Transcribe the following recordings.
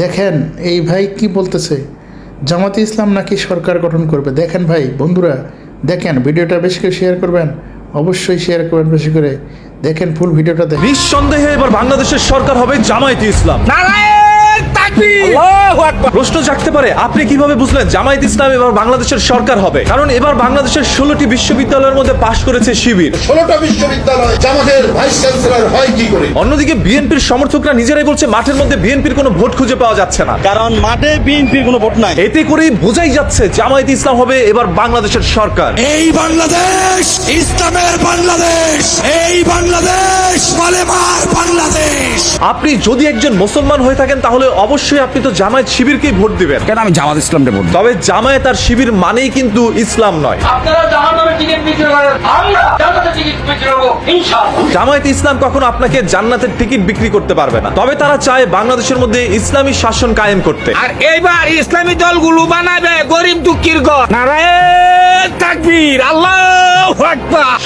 দেখেন এই ভাই কি বলতেছে? জামাতে ইসলাম নাকি সরকার গঠন করবে? দেখেন ভাই বন্ধুরা দেখেন ভিডিওটা বেশি করে শেয়ার করবেন অবশ্যই শেয়ার করবেন বেশি করে। দেখেন ফুল ভিডিওটা দেখেন। নিঃসন্দেহে এবার বাংলাদেশের সরকার হবে জামায়াতে ইসলাম। প্রশ্ন জাগতে পারে আপনি কীভাবে বুঝলেন জামায়াত ইসলাম এবার বাংলাদেশের সরকার হবে? কারণ এবার বাংলাদেশের ষোলোটি বিশ্ববিদ্যালয়ের মধ্যে পাশ করেছে শিবির। ষোলোটা বিশ্ববিদ্যালয় জামাতের ভাইস চ্যান্সেলর হয় কি করে? অন্যদিকে বিএনপির সমর্থকরা নিজেরাই বলছে মাঠের মধ্যে বিএনপির কোনো ভোট খুঁজে পাওয়া যাচ্ছে না। কারণ মাঠে বিএনপির কোনো ভোট নাই। এতে করেই বোঝাই যাচ্ছে জামায়াত ইসলাম হবে এবার বাংলাদেশের সরকার। এই বাংলাদেশ ইসলামের বাংলাদেশ এই বাংলাদেশ বাংলাদেশ আপনি যদি একজন মুসলমান হয়ে থাকেন তাহলে অবশ্যই আপনি তো জামায়াত শিবিরকেই ভোট দিবেন। কেন আমি জামাত ইসলামকে ভোট তবে জামায়াত আর শিবির মানেই কিন্তু ইসলাম নয়। আপনারা জাহান্নামের টিকিট বিক্রি করেন আমরা জান্নাতের টিকিট বিক্রি করব ইনশাআল্লাহ। জামায়াত ইসলাম কখনো আপনাকে জান্নাতের টিকিট বিক্রি করতে পারবে না। তবে তারা চায় বাংলাদেশের মধ্যে ইসলামী শাসন কায়েম করতে। আর এইবার ইসলামী দলগুলো বানাবে গরিব দুঃখীর ঘর। নারায়ণ তাকবীর আল্লাহ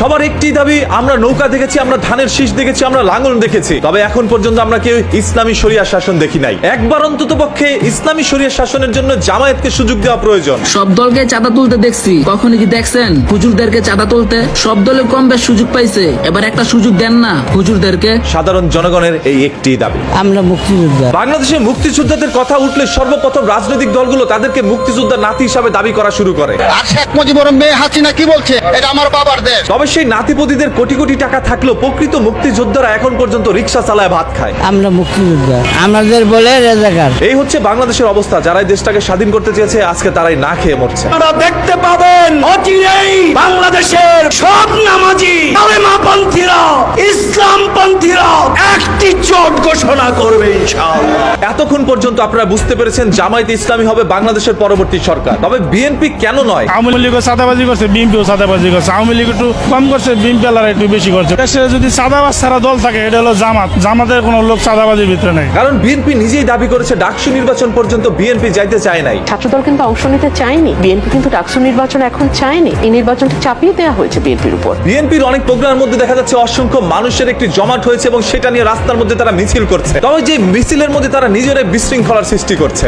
সবার একটি দাবি আমরা নৌকা দেখেছি আমরা ধানের শীষ দেখেছি আমরা লাঙ্গল দেখেছি। তবে এখন পর্যন্ত আমরা কেউ ইসলামী শরিয়া শাসন দেখি নাই। একবার অন্তত পক্ষে ইসলামী শরিয়া শাসনের জন্য জামায়াতকে সুযোগ দেওয়া প্রয়োজন। সব দলকে চাঁদা তুলতে দেখছি। কখনো কি দেখছেন? হুজুরদেরকে চাঁদা তুলতে? সব দলে কম বেশ সুযোগ পাইছে। এবার একটা সুযোগ দেন না হুজুরদেরকে। সাধারণ জনগণের এই একটি দাবি। আমরা মুক্তিযোদ্ধা। বাংলাদেশে মুক্তিযোদ্ধাদের কথা উঠলে সর্বপ্রথম রাজনৈতিক দলগুলো তাদেরকে মুক্তিযোদ্ধা নাতি হিসাবে দাবি করা শুরু করে। আর শেখ মুজিবুর মেয়ে হাসিনা কি বলছে? এটা আমার বাবার দেশ তবে সেই নাতিপতিদের কোটি কোটি টাকা থাকলেও প্রকৃত মুক্তিযোদ্ধারা এখন পর্যন্ত রিক্সা চালায় ভাত খায়। আমরা মুক্তিযোদ্ধা। আমাদের বলে রেজাকার। এই হচ্ছে বাংলাদেশের অবস্থা যারা এই দেশটাকে স্বাধীন করতে চেয়েছে আজকে তারাই না খেয়ে মরছে। আপনারা দেখতে পাবেন অচিরেই বাংলাদেশের সব নামাজি কালেমা পন্থীরা ইসলাম পন্থীরা একটি জোট ঘোষণা করবে ইনশাআল্লাহ। এতক্ষণ পর্যন্ত আপনারা বুঝতে পেরেছেন জামায়াত ইসলামী হবে বাংলাদেশের পরবর্তী সরকার। তবে বিএনপি কেন নয়? আওয়ামী লীগও সাদাবাজি করছে বিএনপিও সাদাবাজি করছে আওয়ামী লীগ একটু কম করছে বিএনপি আলারা একটু বেশি করছে। দেশে যদি সাদাবাজ ছাড়া দল থাকে এটা হলো জামাত। জামাতের কোনো লোক সাদাবাজির ভিতরে নেই। কারণ বিএনপি নিজেই দাবি করেছে ডাকসু নির্বাচন পর্যন্ত বিএনপি যাইতে চায় নাই। ছাত্রদল কিন্তু অংশ নিতে চায়নি। বিএনপি কিন্তু ডাকসু নির্বাচন এখন চায়নি। এই নির্বাচনটা চাপিয়ে দেওয়া হয়েছে বিএনপির উপর। বিএনপির অনেক প্রোগ্রামের মধ্যে দেখা যাচ্ছে অসংখ্য মানুষের একটি জমাট হয়েছে এবং সেটা নিয়ে রাস্তার মধ্যে তারা মিছিল করছে। তবে যে মিছিলের মধ্যে তারা নিজেরাই বিশৃঙ্খলার সৃষ্টি করছে।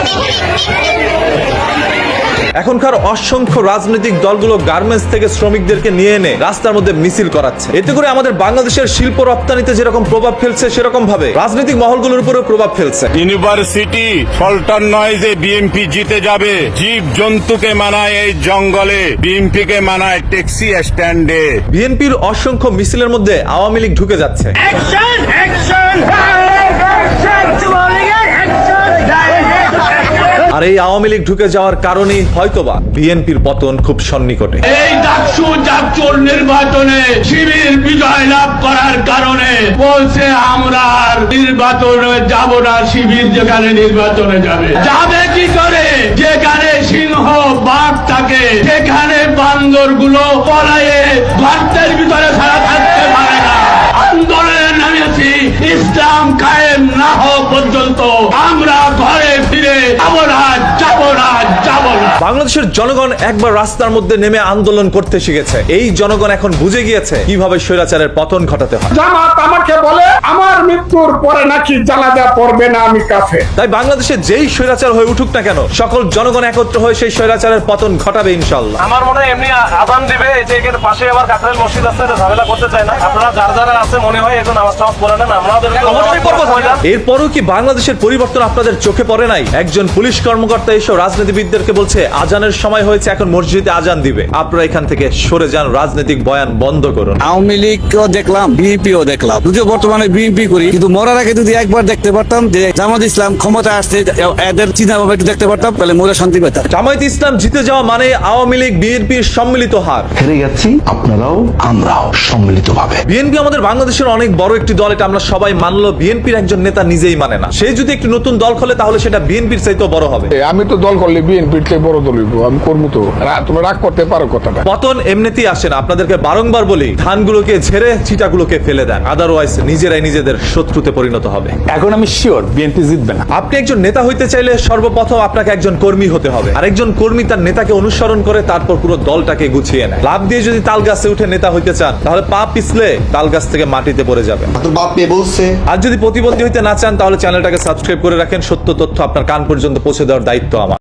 এখনকার অসংখ্য রাজনৈতিক দলগুলো গার্মেন্টস থেকে শ্রমিকদেরকে নিয়ে এনে রাস্তার মধ্যে মিছিল করাচ্ছে। এতে করে আমাদের বাংলাদেশের শিল্প রপ্তানিতে যেরকম প্রভাব ফেলছে সেরকম ভাবে রাজনৈতিক মহলগুলোর উপরেও প্রভাব ফেলছে। ইউনিভার্সিটি ফলটন নয় যে বিএনপি জিতে যাবে জীব জন্তুকে মানায় এই জঙ্গলে বিএনপি কে মানায় ট্যাক্সি স্ট্যান্ডে বিএনপির অসংখ্য মিছিলের মধ্যে আওয়ামী লীগ ঢুকে যাচ্ছে। অ্যাকশন অ্যাকশন আর এই আওয়ামী লীগ ঢুকে যাওয়ার কারণেই হয়তোবা বিএনপির পতন খুব সন্নিকটে। এই ডাকসু নির্বাচনে শিবির বিজয় লাভ করার কারণে বলছে আমরা নির্বাচনে যাব না, শিবির যেখানে নির্বাচনে যাবে। যাবে কি করে? যেখানে সিংহ বাঘ থাকে, সেখানে বান্দরগুলো পলায়ে ভিতরে ছাড়া থাকতে পারে না। আন্দোলনে ইসলাম কায়েম না পর্যন্ত আমরা ঘরে ফিরে যাব না যাব না যাব না বাংলাদেশের জনগণ একবার রাস্তার মধ্যে নেমে আন্দোলন করতে শিখেছে। এই জনগণ এখন বুঝে গিয়েছে কীভাবে স্বৈরাচারের পতন ঘটাতে হয়। জামাত আমাকে বলে আমার মৃত্যুর পরে নাকি জানাজা পড়বে না আমি কাফে তাই বাংলাদেশে যেই স্বৈরাচার হয়ে উঠুক না কেন সকল জনগণ একত্র হয়ে সেই স্বৈরাচারের পতন ঘটাবে ইনশাল্লাহ আমার মনে হয় এমনি আদান দিবে এই যে এখানে পাশে আবার কাকরাইল মসজিদ আছে এটা ঝামেলা করতে চায় না। আপনারা যার যারা আছে মনে হয় এখন আমরা অবশ্যই করব এরপরও কি বাংলাদেশের পরিবর্তন আপনাদের চোখে পড়ে নাই? একজন পুলিশ কর্মকর্তা এসব রাজনীতিবিদদেরকে বলছে আজানের সময় হয়েছে এখন মসজিদে আজান দিবে। আপনারা এখান থেকে সরে যান রাজনৈতিক বয়ান বন্ধ করুন। আওয়ামী লীগকেও দেখলাম বিএনপিও দেখলাম। যদিও বর্তমানে বিএনপি করি কিন্তু মরার আগে যদি একবার দেখতে পারতাম যে জামাত ইসলাম ক্ষমতা আসছে এদের চিন্তা ভাবনা একটু দেখতে পারতাম তাহলে মোরা শান্তি পেতাম। জামায়াত ইসলাম জিতে যাওয়া মানে আওয়ামী লীগ বিএনপির সম্মিলিত হার। হেরে যাচ্ছি আপনারাও আমরাও সম্মিলিতভাবে। বিএনপি আমাদের বাংলাদেশের অনেক বড় একটি দল এটা আমরা সবাই মানলো বিএনপির একজন নেতা নিজেই মানে না। সে যদি একটি নতুন দল খোলে তাহলে সেটা বিএনপির চাইতেও বড় হবে। আমি তো দল করলে বিএনপির চেয়ে বড় আমি করব তো। তোমরা রাগ করতে পারো কথাটা। পতন এমনিতেই আসে না। আপনাদেরকে বারংবার বলি ধানগুলোকে ঝেড়ে চিটাগুলোকে ফেলে দেন। আদারওয়াইজ নিজেরাই নিজেদের শত্রুতে পরিণত হবে। এখন আমি শিওর বিএনপি জিতবে না। আপনি একজন নেতা হইতে চাইলে সর্বপ্রথম আপনাকে একজন কর্মী হতে হবে। আর একজন কর্মী তার নেতাকে অনুসরণ করে তারপর পুরো দলটাকে গুছিয়ে নেয়। লাভ দিয়ে যদি তাল গাছে উঠে নেতা হইতে চান তাহলে পা পিছলে তাল গাছ থেকে মাটিতে পড়ে যাবে। তোর বাপ মেয়ে বলছে। আর যদি প্রতিবন্ধী হইতে না চান তাহলে চ্যানেলটাকে সাবস্ক্রাইব করে রাখেন। সত্য তথ্য আপনার কান পর্যন্ত পৌঁছে দেওয়ার দায়িত্ব আমার।